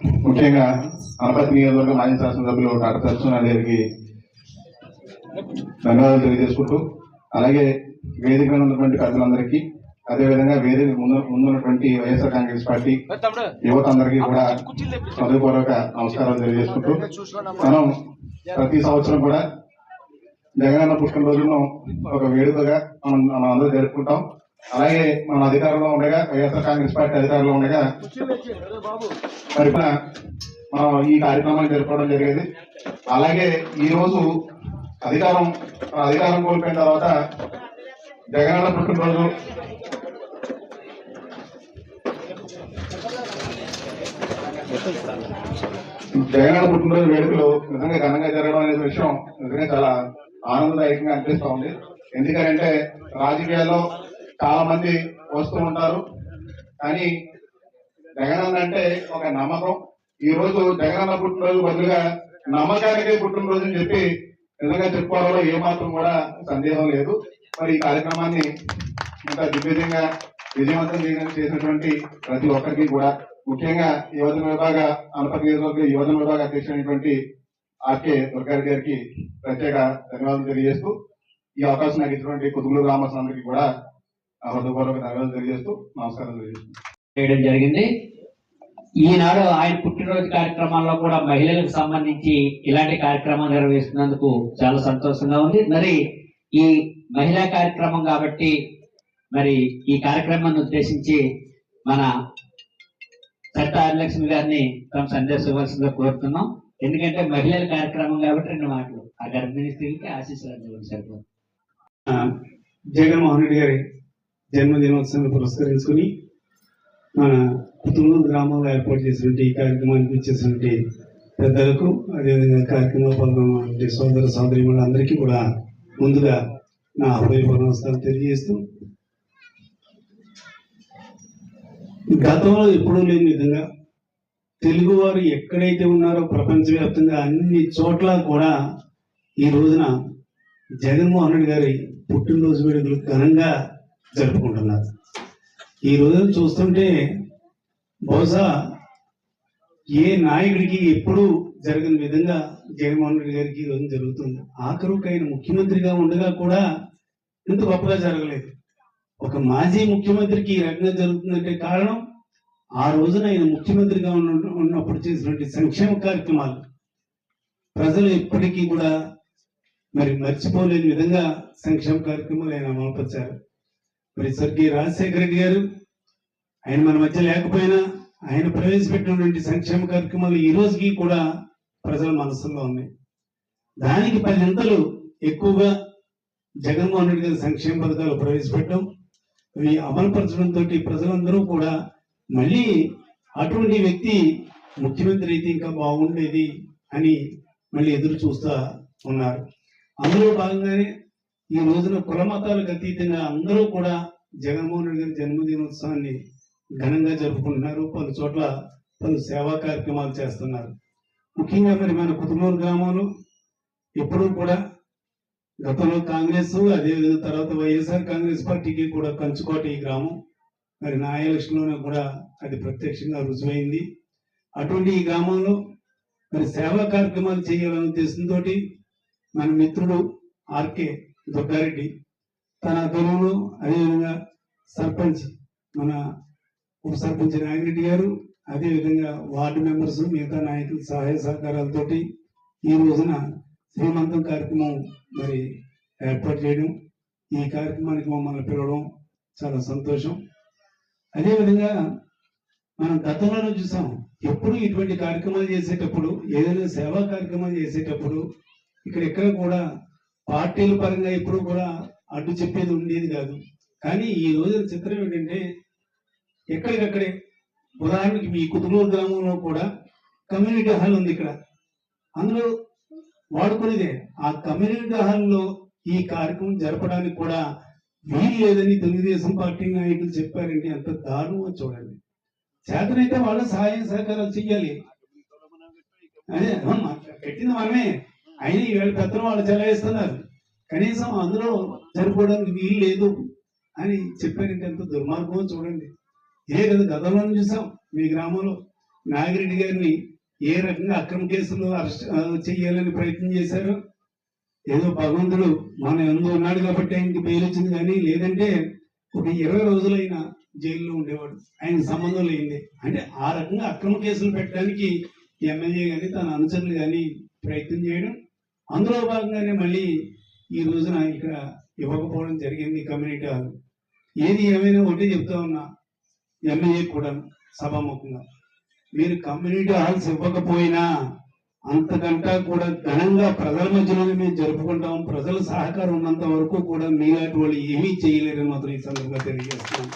ముఖ్యంగా అనపతి నియోజకవర్గ మాజీ శాసనసభ్యులు డాక్టర్ సత్యనారాయణ గారికి ధన్యవాదాలు తెలియజేసుకుంటూ అలాగే వేదిక ఉన్నటువంటి పెద్దలందరికీ అదేవిధంగా వేదిక ముందు ముందున్నటువంటి వైఎస్ఆర్ కాంగ్రెస్ పార్టీ యువత అందరికీ కూడా హృదయపూర్వక నమస్కారాలు తెలియజేసుకుంటూ మనం ప్రతి సంవత్సరం కూడా జగనన్న పుట్టినరోజును ఒక వేడుకగా మనం మనం అందరూ జరుపుకుంటాం. అలాగే మన అధికారంలో ఉండగా వైఎస్ఆర్ కాంగ్రెస్ పార్టీ అధికారంలో ఉండగా మరి మనం ఈ కార్యక్రమాన్ని జరుపుకోవడం జరిగేది. అలాగే ఈ రోజు అధికారం మన అధికారం కోల్పోయిన తర్వాత జగనన్న పుట్టినరోజు. జగనన్న పుట్టినరోజు వేడుకలు నిజంగా ఘనంగా జరగడం అనే విషయం నిజంగా చాలా ఆనందదాయకంగా అనిపిస్తూ ఉంది. ఎందుకంటే రాజకీయాల్లో చాలా మంది వస్తూ ఉంటారు. కానీ జగనన్న అంటే ఒక నమ్మకం. ఈ రోజు జగనన్న పుట్టినరోజు బదులుగా నమ్మకానికి పుట్టినరోజు అని చెప్పి నిజంగా చెప్పుకోవడంలో ఏమాత్రం కూడా సందేహం లేదు. మరి ఈ కార్యక్రమాన్ని ఇంత దిగ్విజయంగా విజయవంతం చేయడానికి చేసినటువంటి ప్రతి ఒక్కరికి కూడా ముఖ్యంగా యువజన విభాగ అనపతి యువజన విభాగ అధ్యక్షుడైనటువంటి ఆర్కే దుర్గారెడ్డి గారికి ప్రత్యేక ధన్యవాదాలు తెలియజేస్తూ ఈ అవకాశం నాకు ఇచ్చినటువంటి కుటుంబ రామస్వామికి కూడా ఆ హృదయపూర్వక ధన్యవాదాలు తెలియజేస్తూ నమస్కారం తెలియజేస్తున్నాను చేయడం జరిగింది. ఈనాడు ఆయన పుట్టినరోజు కార్యక్రమాల్లో కూడా మహిళలకు సంబంధించి ఇలాంటి కార్యక్రమం నిర్వహిస్తున్నందుకు చాలా సంతోషంగా ఉంది. మరి ఈ మహిళా కార్యక్రమం కాబట్టి మరి ఈ కార్యక్రమాన్ని ఉద్దేశించి మన చట్ట హరిలక్ష్మి గారిని తమ సందేశం ఇవ్వాల్సిందిగా కోరుతున్నాం. ఎందుకంటే మహిళల కార్యక్రమం కాబట్టి రెండు మాటలు. ఆ గర్భిణీ స్త్రీకి ఆశీస్సులు అందివ్వండి సరిపోతుంది జగన్మోహన్ రెడ్డి గారి జన్మదినోత్సవాన్ని పురస్కరించుకుని మన కుటుంబ గ్రామంలో ఏర్పాటు చేసినటువంటి ఈ కార్యక్రమానికి వచ్చేసినటువంటి పెద్దలకు అదేవిధంగా కార్యక్రమంలో పాల్గొన్నటువంటి సోదర సోదరిమణులందరికీ కూడా ముందుగా నా హృదయపూర్వ నమస్కారం తెలియజేస్తూ గతంలో ఎప్పుడూ లేని విధంగా తెలుగువారు ఎక్కడైతే ఉన్నారో ప్రపంచవ్యాప్తంగా అన్ని చోట్ల కూడా ఈ రోజున జగన్మోహన్ రెడ్డి గారి పుట్టినరోజు వేడుకలు ఘనంగా జరుపుకుంటున్నారు. ఈ రోజు చూస్తుంటే బహుశా ఏ నాయకుడికి ఎప్పుడూ జరగని విధంగా జగన్మోహన్ రెడ్డి గారికి ఈ రోజు జరుగుతుంది. ఆఖరుకు ఆయన ముఖ్యమంత్రిగా ఉండగా కూడా ఇంత గొప్పగా జరగలేదు. ఒక మాజీ ముఖ్యమంత్రికి ఈ రకంగా జరుగుతుందంటే కారణం ఆ రోజున ఆయన ముఖ్యమంత్రిగా ఉన్న ఉన్నప్పుడు చేసినటువంటి సంక్షేమ కార్యక్రమాలు. ప్రజలు ఎప్పటికీ కూడా మరి మర్చిపోలేని విధంగా సంక్షేమ కార్యక్రమాలు ఆయన అమలుపరిచారు. మరి స్వర్గీయ రాజశేఖర రెడ్డి గారు ఆయన మన మధ్య లేకపోయినా ఆయన ప్రవేశపెట్టినటువంటి సంక్షేమ కార్యక్రమాలు ఈ రోజుకి కూడా ప్రజల మనసుల్లో ఉన్నాయి. దానికి పదింతలు ఎక్కువగా జగన్మోహన్ రెడ్డి గారి సంక్షేమ పథకాలు ప్రవేశపెట్టడం ఇవి అమలుపరచడంతో ప్రజలందరూ కూడా మళ్ళీ అటువంటి వ్యక్తి ముఖ్యమంత్రి అయితే ఇంకా బాగుండేది అని మళ్ళీ ఎదురు చూస్తూ ఉన్నారు. అందులో భాగంగానే ఈ రోజున కుల మతాలకు అతీతంగా అందరూ కూడా జగన్మోహన్ రెడ్డి గారి జన్మదినోత్సవాన్ని ఘనంగా జరుపుకుంటున్నారు. పలు చోట్ల పలు సేవా కార్యక్రమాలు చేస్తున్నారు. ముఖ్యంగా మరి మన కుటుంబం గ్రామంలో ఎప్పుడూ కూడా గతంలో కాంగ్రెస్ అదేవిధంగా తర్వాత వైఎస్ఆర్ కాంగ్రెస్ పార్టీకి కూడా కంచుకోట ఈ గ్రామం. మరి నా ఎలక్షన్లోనే కూడా అది ప్రత్యక్షంగా రుజువైంది. అటువంటి ఈ గ్రామంలో మరి సేవా కార్యక్రమాలు చేయాలనే ఉద్దేశంతో మన మిత్రుడు ఆర్కే దుర్గారెడ్డి తన దూరంలో అదేవిధంగా సర్పంచ్ మన ఉప సర్పంచ్ నాగిరెడ్డి గారు అదేవిధంగా వార్డు మెంబర్స్ మిగతా నాయకుల సహాయ సహకారాలతోటి ఈ రోజున శ్రీమంతం కార్యక్రమం మరి ఏర్పాటు చేయడం ఈ కార్యక్రమానికి మమ్మల్ని పిలవడం చాలా సంతోషం. అదేవిధంగా మనం గతంలోనే చూసాం ఎప్పుడు ఇటువంటి కార్యక్రమాలు చేసేటప్పుడు ఏదైనా సేవా కార్యక్రమాలు చేసేటప్పుడు ఇక్కడ ఎక్కడ కూడా పార్టీల పరంగా ఎప్పుడు కూడా అడ్డు చెప్పేది ఉండేది కాదు. కానీ ఈ రోజున చిత్రం ఏంటంటే ఎక్కడికక్కడే ఉదాహరణకి మీ కుటుంబ గ్రామంలో కూడా కమ్యూనిటీ హాల్ ఉంది ఇక్కడ. అందులో వాడుకునేదే. ఆ కమ్యూనిటీ హాల్లో ఈ కార్యక్రమం జరపడానికి కూడా వీలు లేదని తెలుగుదేశం పార్టీ నాయకులు చెప్పారంటే ఎంత దారుణమో చూడండి. చేతనైతే వాళ్ళ సహాయం సహకారాలు చెయ్యాలి. అదే పెట్టింది మనమే. అయినా ఈవేళ పెత్తనం వాళ్ళు చెలాయిస్తున్నారు. కనీసం అందులో సరిపోవడానికి వీలు లేదు అని చెప్పారంటే ఎంత దుర్మార్గమో చూడండి. ఇదే కదా గతంలో చూసాం. మీ గ్రామంలో నాగిరెడ్డి గారిని ఏ రకంగా అక్రమ కేసులు అరెస్ట్ చేయాలని ప్రయత్నం చేశారు? ఏదో భగవంతుడు మన ఎందు ఉన్నాడు కాబట్టి ఆయనకి బెయిల్ వచ్చింది కానీ లేదంటే ఒక ఇరవై రోజులైనా జైల్లో ఉండేవాడు. ఆయన సంబంధం లేనిదే. అంటే ఆ రకంగా అక్రమ కేసులు పెట్టడానికి ఎమ్మెల్యే కానీ తన అనుచరులు కానీ ప్రయత్నం చేయడం అందులో భాగంగానే మళ్ళీ ఈ రోజున ఇక్కడ ఇవ్వకపోవడం జరిగింది కమ్యూనిటీ హాల్. ఏది ఏమైనా ఒకటే చెప్తా ఉన్నా ఎమ్మెల్యే కూడా సభాముఖంగా. మీరు కమ్యూనిటీ హాల్స్ ఇవ్వకపోయినా అంతకంటా కూడా ఘనంగా ప్రజల మధ్యలోనే మేము జరుపుకుంటాం. ప్రజల సహకారం ఉన్నంత వరకు కూడా మీలాంటి వాళ్ళు ఏమీ చేయలేరని మాత్రం ఈ సందర్భంగా తెలియజేస్తున్నాం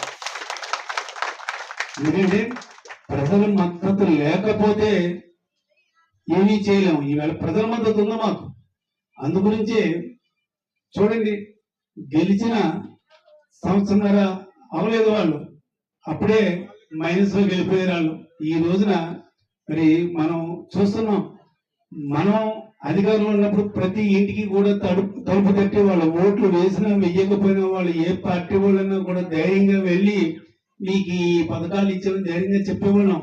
ఎందుకంటే ప్రజల మద్దతు లేకపోతే ఏమీ చేయలేము. ఈవేళ ప్రజల మద్దతు ఉందా మాకు. అందుగురించే చూడండి గెలిచిన సంవత్సరంన్నర అవలేదు వాళ్ళు అప్పుడే మైనస్లో వాళ్ళు. ఈ రోజున మరి మనం చూస్తున్నాం మనం అధికారంలో ఉన్నప్పుడు ప్రతి ఇంటికి కూడా తడుపు తలుపు తట్టి వాళ్ళ ఓట్లు వేసినా వెయ్యకపోయినా వాళ్ళు ఏ పార్టీ వాళ్ళైనా కూడా ధైర్యంగా వెళ్ళి మీకు ఈ పథకాలు ఇచ్చిన ధైర్యంగా చెప్పేవాళ్ళం.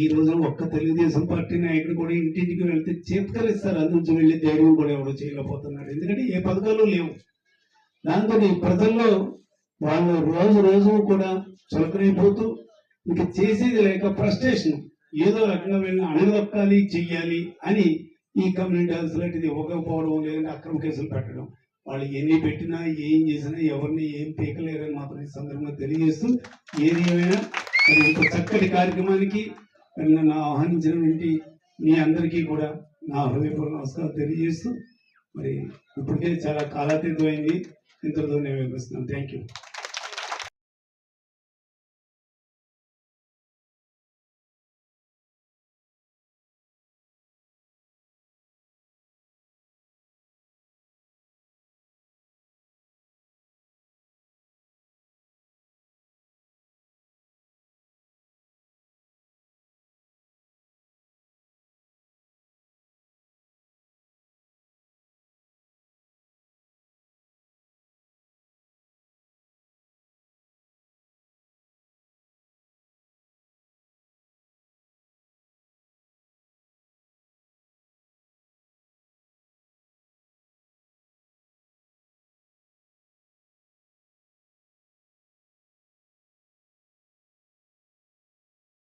ఈ రోజున ఒక్క తెలుగుదేశం పార్టీ నాయకుడు కూడా ఇంటింటికి వెళ్తే చేతకరిస్తారు అది నుంచి వెళ్ళి ధైర్యం కూడా ఎవరు చేయలేకపోతున్నాడు. ఎందుకంటే ఏ పథకాలు లేవు. దాంతో ప్రజల్లో వాళ్ళు రోజు రోజు కూడా చులకనైపోతూ ఇంకా చేసేది లేక ఫ్రస్ట్రేషన్. ఏదో రకంగా వెళ్ళి అణగదొక్కాలి చెయ్యాలి అని ఈ కమ్యూనిటీ హాల్స్ లాంటిది ఇవ్వకపోవడం లేదంటే అక్రమ కేసులు పెట్టడం. వాళ్ళు ఎన్ని పెట్టినా ఏం చేసినా ఎవరిని ఏం పీకలేరని మాత్రం ఈ సందర్భంగా తెలియజేస్తూ ఏది ఏమైనా మరి ఇంత చక్కటి కార్యక్రమానికి నన్ను ఆహ్వానించినటువంటి మీ అందరికీ కూడా నా హృదయపూర్వక నమస్కారం తెలియజేస్తూ మరి ఇప్పటికే చాలా కాలాతీతమైంది. ఇంతటితో నేను వినిపిస్తున్నాను థ్యాంక్ యూ